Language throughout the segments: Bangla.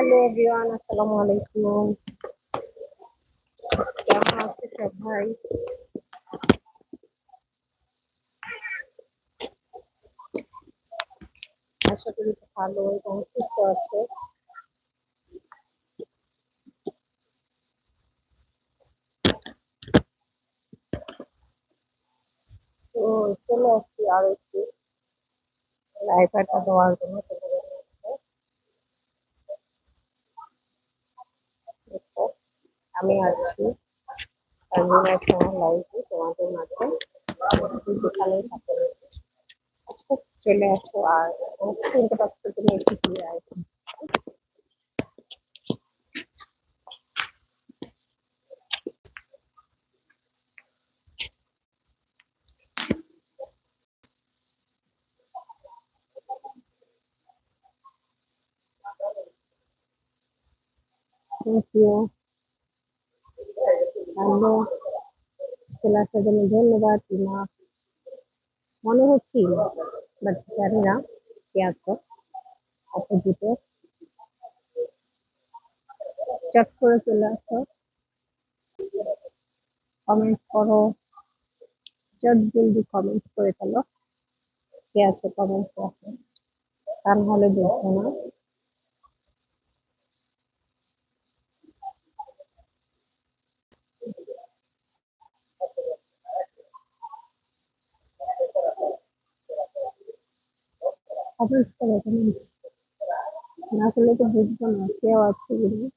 হ্যালো এভরিওয়ান, আসসালামু আলাইকুম। কেমন আছে সবাই আশা করি ভালো এবং সুস্থ আছে। তো চলে আসছি আর একটু লাইফারটা দেওয়ার জন্য তোমাদের মধ্যে। দেখো, আমি আছি। তানজিমার সময় লাইভে তোমাদের মাঝে। যেখানেই থাকো আজকে চলে আসো আর চিনতে পারছ তুমি একটু ঘুরে আসো। থ্যাংক ইউ হ্যালো চলে আসার জন্য ধন্যবাদ ইমা মনে হচ্ছে ইমা বাট জানি না কে আছো অপোজিটে। চট করে চলে আসো। কমেন্ট করো। চট জলদি কমেন্ট করে ফেলো। কে আছো কমেন্ট করো? তা নাহলে দেখব না। কমেন্টস করো কমেন্টস না করলে তো বুঝব না কেউ আছে কিনা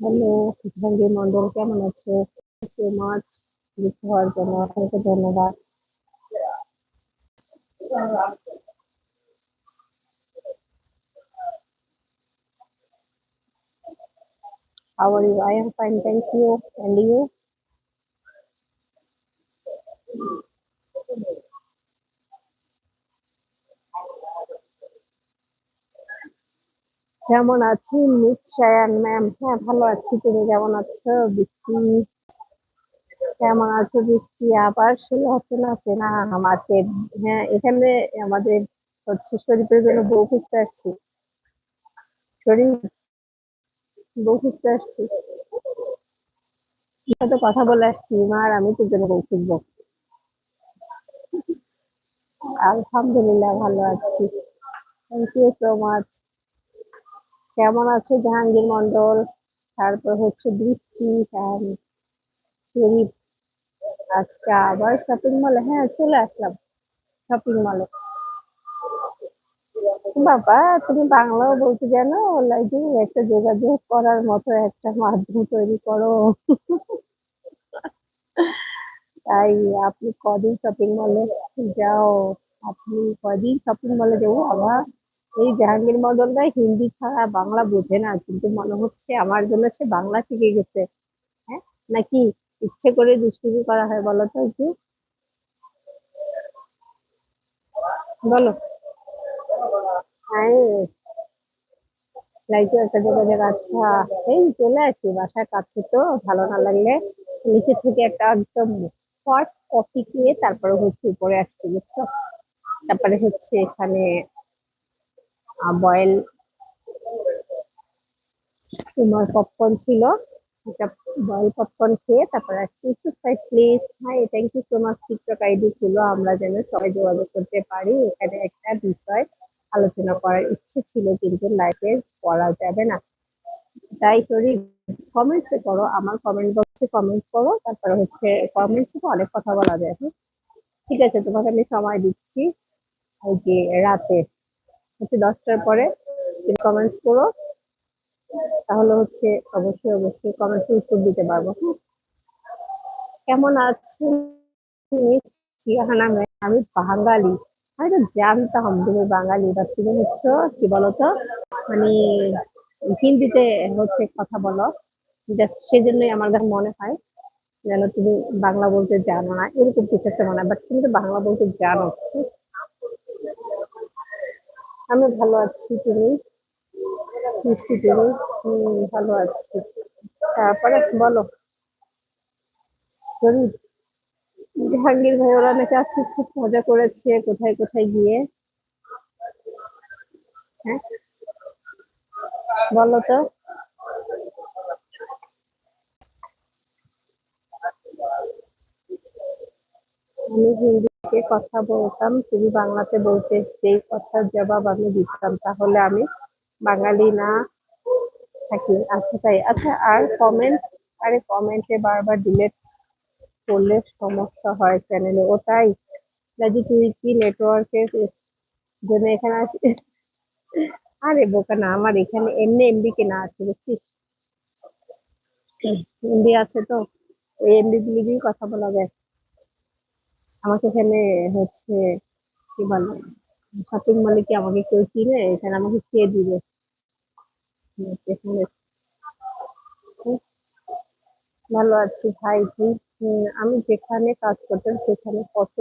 হ্যালো জাহাঙ্গীর মন্ডল কেমন আছো সো মাচ যুক্ত হওয়ার জন্য অসংখ্য ধন্যবাদ How are you? I am fine, thank you. And you? কেমন আছি মিস শায়ান ম্যাম হ্যাঁ ভালো আছি। তুমি কেমন আছো? বৃষ্টি? কেমন আছো বৃষ্টি? আবার সেই হচ্ছে না চেনা আমাকে হ্যাঁ এখানে আমাদের হচ্ছে শরীফের জন্য বউ খুঁজতে আসছি। শরীফ? বউ খুঁজতে আসছি। সাথে কথা বলে আসছি মার আমি তোর জন্য বউ আলহামদুলিল্লাহ, ভালো আছি। থ্যাংক ইউ সো মাচ কেমন আছো, জাহাঙ্গীর মন্ডল তারপর হচ্ছে বৃষ্টি and শরীফ। আজকে আবার শপিং মলে হ্যাঁ চলে আসলাম। শপিং মলে বাবা, তুমি বাংলাও বলতে জানো লাইকে একটা যোগাযোগ করার মতো একটা মাধ্যম তৈরি করো। তাই আপনি কদিন শপিং মলে যাও। আপনি কদিন শপিং মলে যাব বাবা, এই জাহাঙ্গীর মন্ডলরা হিন্দি ছাড়া বাংলা বোঝে না, কিন্তু মনে হচ্ছে আমার জন্য সে বাংলা শিখে গেছে। হ্যাঁ? নাকি ইচ্ছে করে দুষ্টুমি করা হয় বলো তো একটু? বলো। হ্যাঁ আচ্ছা এই চলে আসি বাসার কাছে তো, ভালো না লাগলে নিচে থেকে একটা একদম হট কফি খেয়ে তারপরে হচ্ছে উপরে আসছি, বুঝছ? তারপরে হচ্ছে এখানে বয়েল তোমার পপকর্ন ছিল, একটা বয়েল পপকর্ন খেয়ে তারপরে আসছি। একটু side please hi thank you so much TikTok ID ছিল, আমরা যেন সবাই যোগাযোগ করতে পারি, এখানে একটা বিষয়। আলোচনা করার ইচ্ছে ছিল কিন্তু লাইফে করা যাবে না। তাই করি কমেন্টসে করো আমার কমেন্ট বক্সে কমেন্ট করো, তারপরে হচ্ছে কমেন্টসে তো অনেক কথা বলা যায়। ঠিক আছে, তোমাকে আমি সময় দিচ্ছি ওই যে রাতে। হচ্ছে দশটার পরে কমেন্টস করো, তাহলে হচ্ছে অবশ্যই অবশ্যই কমেন্টে উত্তর দিতে পারব। হ্যাঁ কেমন আছেন? আমি বাঙালি। আমি তো জানতাম, তুমি বাঙালি বা তুমি হচ্ছে, কি বলতো? মানে হিন্দিতে হচ্ছে কথা বলো। জাস্ট সেজন্যই আমার কাছে মনে হয় যেন তুমি বাংলা বলতে জানো না, এরকম কিছু একটা মনে হয় বাট তুমি তো বাংলা বলতে জানো। আমি ভালো আছি, তুমি? মিষ্টি, তুমি? ভালো আছি। তারপরে বলো। শরীর জাহাঙ্গীর ভাই, ওরা নাকি আজকে খুব মজা করেছে কোথায় কোথায় গিয়ে। হ্যাঁ? বলো তো। আমি হিন্দিতে কথা বলতাম, তুমি বাংলাতে বলতে সেই কথার জবাব আমি দিতাম, তাহলে আমি বাঙালি না থাকি। আচ্ছা তাই আচ্ছা আর কমেন্ট আরে কমেন্টে বারবার ডিলেট করলে সমস্যা হয় চ্যানেলে ওটাই রাজি তুই কি নেটওয়ার্কের জন্য এখানে আছিস আরে বোকা না, আমার এখানে এমনি এমবি কেনা আছে, বুঝছিস? এমবি আছে তো, ওই এমবি গুলি দিয়ে কথা বলা যায়। আমাকে এখানে হচ্ছে কি বলে শপিং মলে কি আমাকে কেউ চিনে? এখানে আমাকে কে দিবে? এখানে ভালো আছি ভাই তুই? আমি যেখানে কাজ করতাম সেখানে কত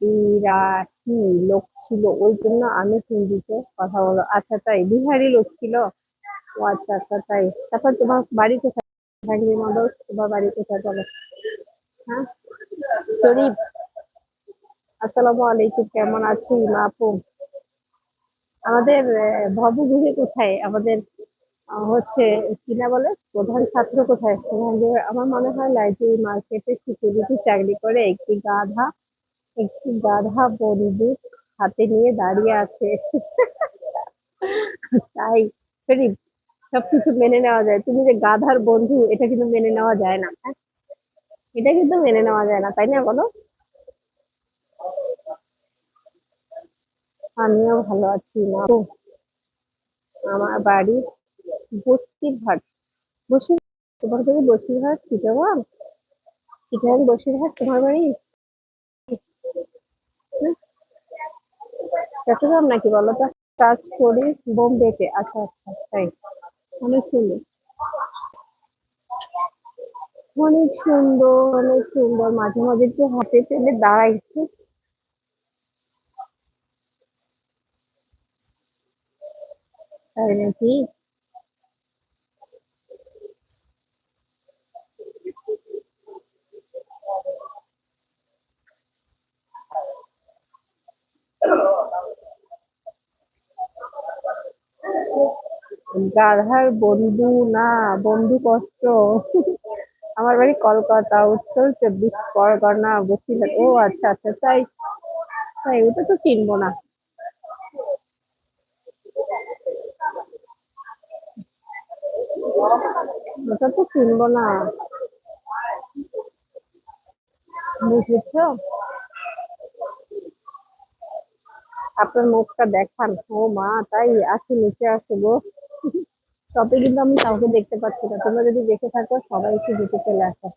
বিরাটি লোক ছিল। ওই জন্য আমি হিন্দিতে কথা বলো আচ্ছা তাই বিহারি লোক ছিল? ও আচ্ছা আচ্ছা তাই। তারপর তোমার বাড়ি কোথায়? ভাগ্নি মডেল তোমার বাড়ি কোথায় হ্যাঁ? শরীফ, আসসালামু আলাইকুম, কেমন আছো ইমা আপু? আমাদের ভবঘুরে কোথায়? আমাদের হচ্ছে কি না বলে, প্রধান ছাত্র কোথায়? আমার মনে হয় লাইব্রেরি মার্কেটে সিকিউরিটি চাকরি করে একটি গাধা একটি গাধা বন্দুক হাতে নিয়ে দাঁড়িয়ে আছে। তাই শরীফ সবকিছু মেনে নেওয়া যায়। তুমি যে গাধার বন্ধু, এটা কিন্তু মেনে নেওয়া যায় না হ্যাঁ? এটা কিন্তু মেনে নেওয়া যায় না, তাই না বলো? আমিও ভালো আছি না আমার বাড়ি বসিরহাট। বসির তোমার বাড়ি বসিরহাট, চিটাগাং? চিটাগাং, বসিরহাট, তোমার বাড়ি? চট্টগ্রাম নাকি বলো? তো কাজ করি বোম্বেতে। আচ্ছা আচ্ছা তাই। অনেক সুন্দর। অনেক সুন্দর অনেক সুন্দর। মাঝে মাঝে একটু হাতে চলে দাঁড়াই তাই নাকি? গাধার বন্ধু না, বন্ধু কষ্ট। আমার বাড়ি কলকাতা, উত্তর চব্বিশ পরগনা, বসিরহাট। ও আচ্ছা আচ্ছা তাই তাই, ওটা তো চিনবো না। ওটা তো চিনবো না। বুঝেছ? আপনার মুখটা দেখান। ও মা, তাই, আসো, নিচে আসো তবে কিন্তু আমি কাউকে দেখতে পাচ্ছি না। তোমরা যদি দেখে থাকো সবাই একটু নিচে চলে আসো।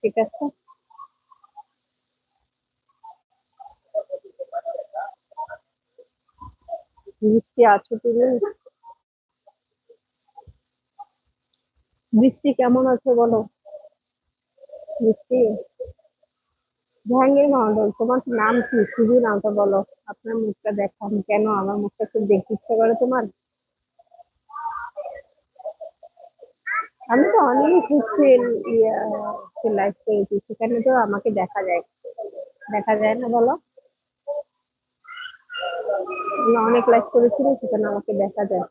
ঠিক আছে? বৃষ্টি আছো তুমি? বৃষ্টি কেমন আছে বলো? বৃষ্টি? জাহাঙ্গীর মন্ডল, তোমার নাম কি? শুধু নামটা বলো। আপনার মুখটা দেখান কেন? আমার মুখটা খুব দেখতে ইচ্ছে করে তোমার। আমি তো অনেক হচ্ছে করেছি, সেখানে তো আমাকে দেখা যায়। দেখা যায় না, বলো। অনেক লাইভ করেছিল সেখানে আমাকে দেখা যায়।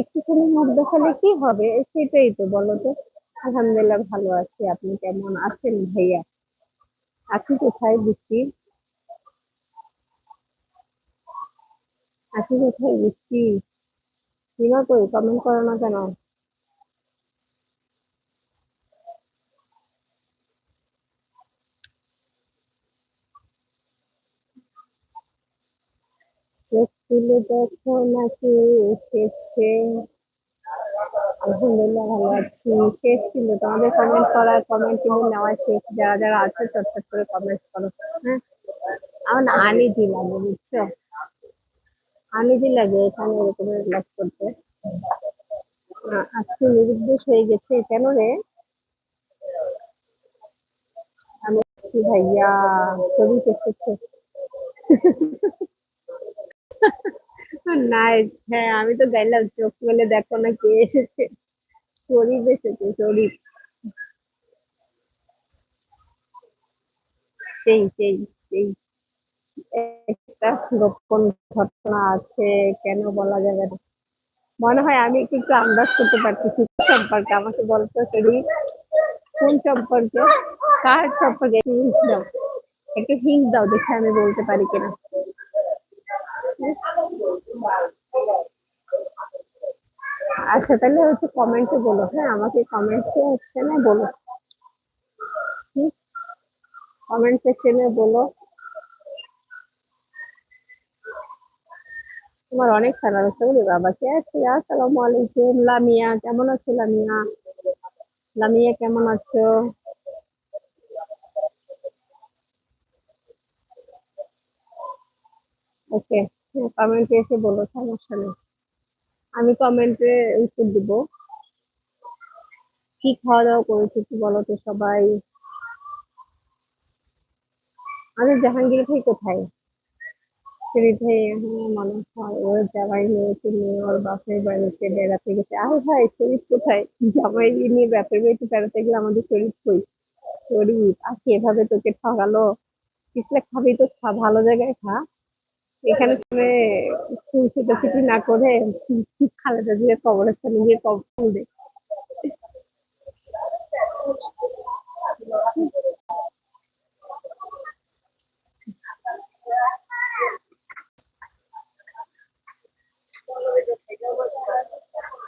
একটুখানি মুখ দেখালে কি হবে? সেটাই তো, বলো তো। আলহামদুলিল্লাহ ভালো আছি। আপনি কেমন আছেন ভাইয়া? আছি কোথায় বৃষ্টি? আছি কোথায় বৃষ্টি? সীমা কই কমেন্ট করো না কেন? চোখ তুলে দেখো নাকি এসেছে। আলহামদুলিল্লাহ ভালো আছি। শেষ কিন্তু তোমাদের কমেন্ট করা কমেন্ট কিন্তু নেওয়া শেষ। যারা যারা আছে চটচট করে কমেন্ট করো। হ্যাঁ? আমার আনিজি লাগে, বুঝছ? আনিজি লাগে এখানে এরকম লাইক করতে। আজকে নিরুদ্দেশ হয়ে গেছে কেন রে? আমি ভাইয়া, ছবি এসেছে। নাইস হ্যাঁ আমি তো গাইলাম চোখ মেলে দেখো না কে এসেছে। শরীফ এসেছে শরীফ সেই সেই সেই। একটা গোপন ঘটনা আছে, কেন বলা যাবে না। মনে হয় আমি একটু আন্দাজ করতে পারতেছি কি সম্পর্কে? আমাকে বলতো শরীফ কোন সম্পর্কে? কার সম্পর্কে? হিন্ট দাও। একটু হিন্ট দাও দেখে আমি বলতে পারি কিনা। আচ্ছা তাহলে হচ্ছে কমেন্টে বলো। হ্যাঁ আমাকে কমেন্টসে হচ্ছে না বলো। কমেন্ট সেকশনে বলো। তোমার অনেক খেলা হচ্ছে বলি বাবা। কে আছে? আসসালামু আলাইকুম। লামিয়া, কেমন আছো লামিয়া? লামিয়া, কেমন আছো? ওকে কমেন্টে এসে বলো, সমস্যা নেই। আমি কমেন্টে উত্তর দিব। কি খাওয়া দাওয়া করেছ কি বলো তো সবাই। আমি জাহাঙ্গীর ভাই কোথায়? ভাই হ্যাঁ মনে হয় ওর জামাই মেয়েকে নিয়ে ওর বাপের বাড়িতে বেড়াতে গেছে। আরে ভাই, শরীফ কোথায়? জামাই নিয়ে বাপের বাড়িতে বেড়াতে গেলে আমাদের শরীফ কই? শরীফ আজকে এভাবে তোকে ঠকালো পিছলে খাবি তো ভালো জায়গায় খা। এখানে তুমি ছুটি না করে খালেদা দিয়ে কবরস্থানে গিয়ে কবর দে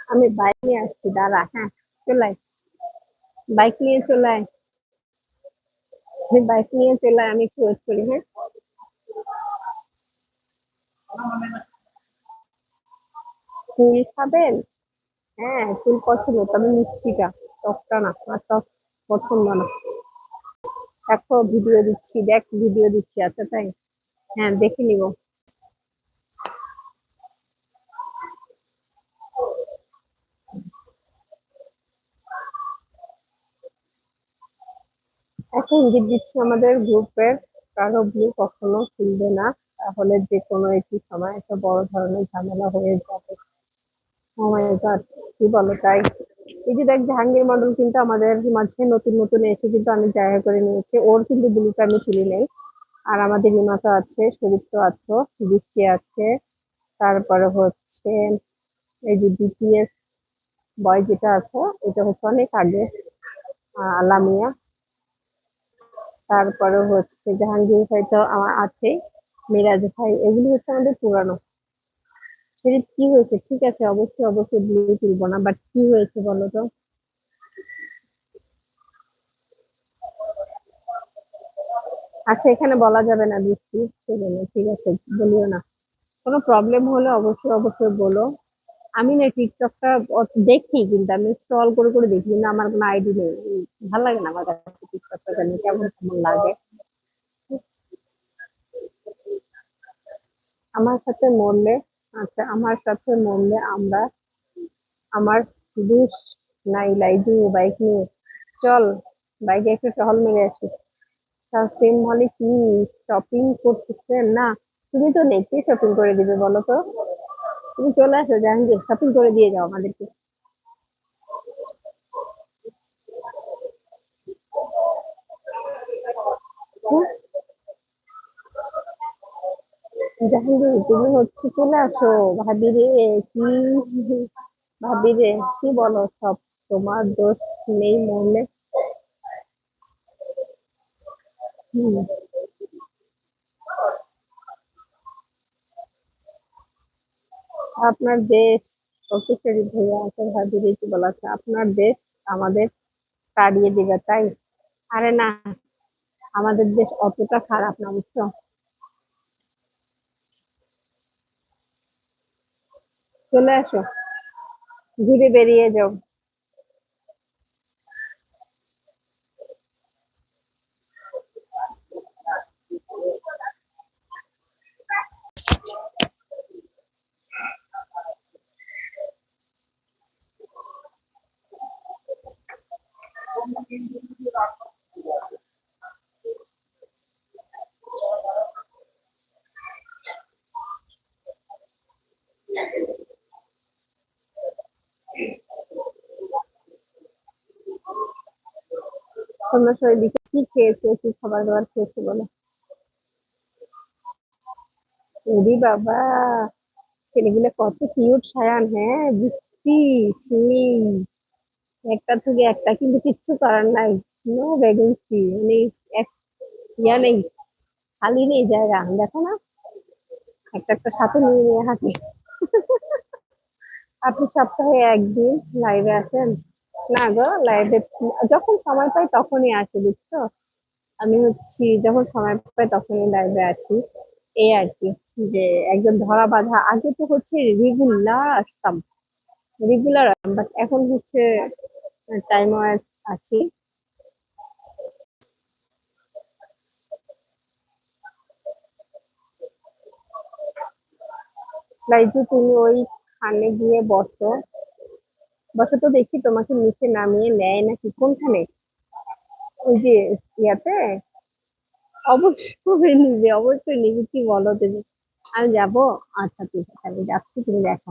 আমি বাইক নিয়ে আসছি, দাঁড়া। হ্যাঁ চলে আয়। বাইক নিয়ে চলে আয়। বাইক নিয়ে চলে আয়, আমি একটু ওয়েট করি হ্যাঁ? ফুল খাবেন? হ্যাঁ ফুল পছন্দ, তবে মিষ্টিটা, টকটা না আমার টক পছন্দ না। দেখো, ভিডিও দিচ্ছি, দেখ, ভিডিও দিচ্ছি আচ্ছা তাই? হ্যাঁ দেখে নিব। একটা ইঙ্গিত দিচ্ছি আমাদের গ্রুপের কারও বিয়ে কখনো খুলবে না। তাহলে যে কোনো একটি সময় একটা বড় ধরনের ঝামেলা হয়ে যাবে। ও কি বলো তাই? এই যে দেখ জাহাঙ্গীর মন্ডল কিন্তু আমাদের মাঝে নতুন নতুন এসে কিন্তু আমি জায়গা করে নিয়েছে। ওর কিন্তু ব্লুটা আমি তুলি নেই। আর আমাদের রিমাতো আছে শরীফ তো আছো বৃষ্টি আছে। তারপরে হচ্ছে এই যে বিপিএস বয় যেটা আছে এটা হচ্ছে অনেক আগে আহ, লামিয়া তারপরে হচ্ছে জাহাঙ্গীর হয়তো আমার আছে মিরাজ, ভাই, এগুলি হচ্ছে আমাদের পুরানো। সেটা কি হয়েছে? ঠিক আছে, অবশ্যই অবশ্যই ব্লু তুলবো না বাট কি হয়েছে বলো তো? আচ্ছা এখানে বলা যাবে না বৃষ্টি সেজন্য ঠিক আছে, বলিও না। কোনো প্রবলেম হলে অবশ্যই অবশ্যই বলো। আমি না টিকটকটা দেখি, কিন্তু আমি স্ক্রল করে করে দেখি, কিন্তু আমার কোনো আইডি নেই। ভালো লাগে না আমার কাছে টিকটকটা কেমন কেমন লাগে। আমার সাথে মরলে আচ্ছা আমার সাথে মরলে আমরা আমার দুষ নাই লাইজু বাইক নিয়ে। চল বাইকে একটু টহল মেরে আসি। সেম মলে কি শপিং করতেছে? না, তুমি তো নেই শপিং করে দিবে বলো তো। তুমি চলে আসো, জাহাঙ্গীর শপিং করে দিয়ে যাও আমাদেরকে। জাহাঙ্গীর, তুমি হচ্ছে চলে আসো। ভাবি রে কি ভাবি রে কি বলো সব? তোমার দোষ নেই মরলে। আপনার দেশ শক্তিশালী ভাইয়া আছে ভাবি রে কি বলা আছে আপনার দেশ আমাদের তাড়িয়ে দিবে, তাই? আরে না, আমাদের দেশ অতটা খারাপ না, বুঝছ? চলে আসো ঘুরে বেরিয়ে যাও Thank you. সবাই দিকে কি খেয়েছো, কি খাবার দাবার খেয়েছো বলো? ওরে বাবা, ছেলেগুলো কত কিউট সায়ান হ্যাঁ? বুঝছি সেই একটা থেকে একটা, কিন্তু কিচ্ছু করার নাই। নো ভ্যাকেন্সি মানে এক ইয়া নেই খালি নেই, জায়গা। দেখো না, একটা একটা সাথে নিয়ে নিয়ে হাঁটে। আপনি সপ্তাহে একদিন লাইভে আসেন। না গো লাইভে যখন সময় পাই তখনই আসি, বুঝছ? আমি হচ্ছি, যখন সময় পাই তখনই লাইভে আসি। এই আর কি, যে একজন ধরা বাঁধা, আগে তো হচ্ছে রেগুলার আসতাম রেগুলার বাট এখন হচ্ছে টাইম আসি। লাইজু তুমি ওই খানে গিয়ে বসো বসো তো দেখি তোমাকে নিচে নামিয়ে নেয় নাকি? কোনখানে? ওই যে ইয়াতে? অবশ্যই নিবে অবশ্যই নিবে। কি বলো তুমি? আমি যাব? আচ্ছা ঠিক আছে, আমি যাচ্ছি, তুমি দেখো।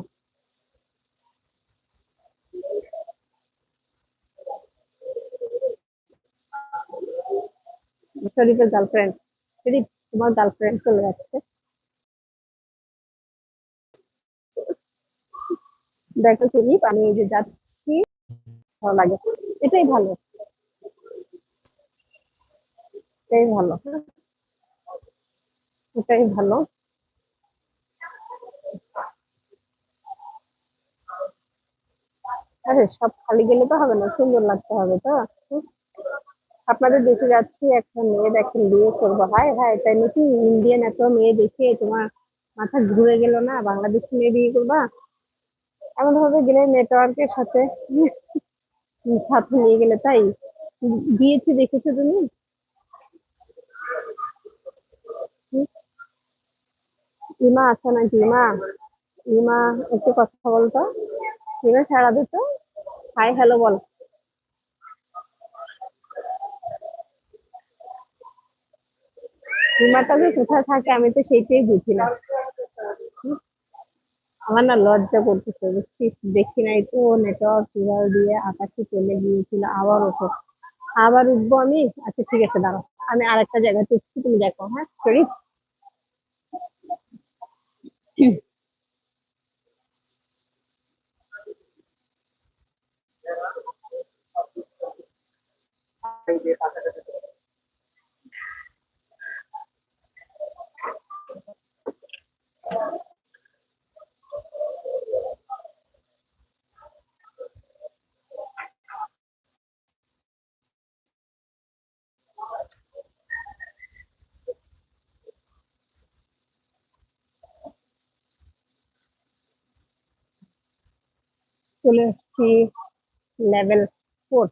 শরীফের গার্লফ্রেন্ড শরীফ, তোমার গার্লফ্রেন্ড চলে যাচ্ছে দেখো শরীফ আমি এই যে যাচ্ছি। ভালো লাগে। এটাই ভালো। এটাই ভালো। এটাই ভালো। আরে, সব খালি গেলে তো হবে না, সুন্দর লাগতে হবে তো? আপনাদের দেখে যাচ্ছি, একটা মেয়ে দেখেন, বিয়ে করব। হায় হায়, তাই নাকি ইন্ডিয়ান এত মেয়ে দেখে তোমার মাথা ঘুরে গেল না? বাংলাদেশি মেয়ে বিয়ে করবা? এমন ভাবে গেলে নেটওয়ার্কের সাথে সাথে নিয়ে গেলে, তাই? বিয়েতে দেখেছ তুমি? ইমা আছে নাকি? ইমা ইমা, একটু কথা বলতো। ইমা সারা দিত। হাই হ্যালো বল। ইমাটা যে কোথায় থাকে আমি তো সেইটাই বুঝি না? আমার না লজ্জা করতেছে, বুঝছিস? দেখি নাই তো নেটওয়ার্ক সিগন্যাল দিয়ে আকাশে চলে গিয়েছিল, আবার ওঠো। আবার উঠবো আমি? আচ্ছা ঠিক আছে, দাঁড়াও। আমি আর একটা জায়গাতে উঠছি তুমি দেখো হ্যাঁ? সরি চলে এসছি লেভেল ফোর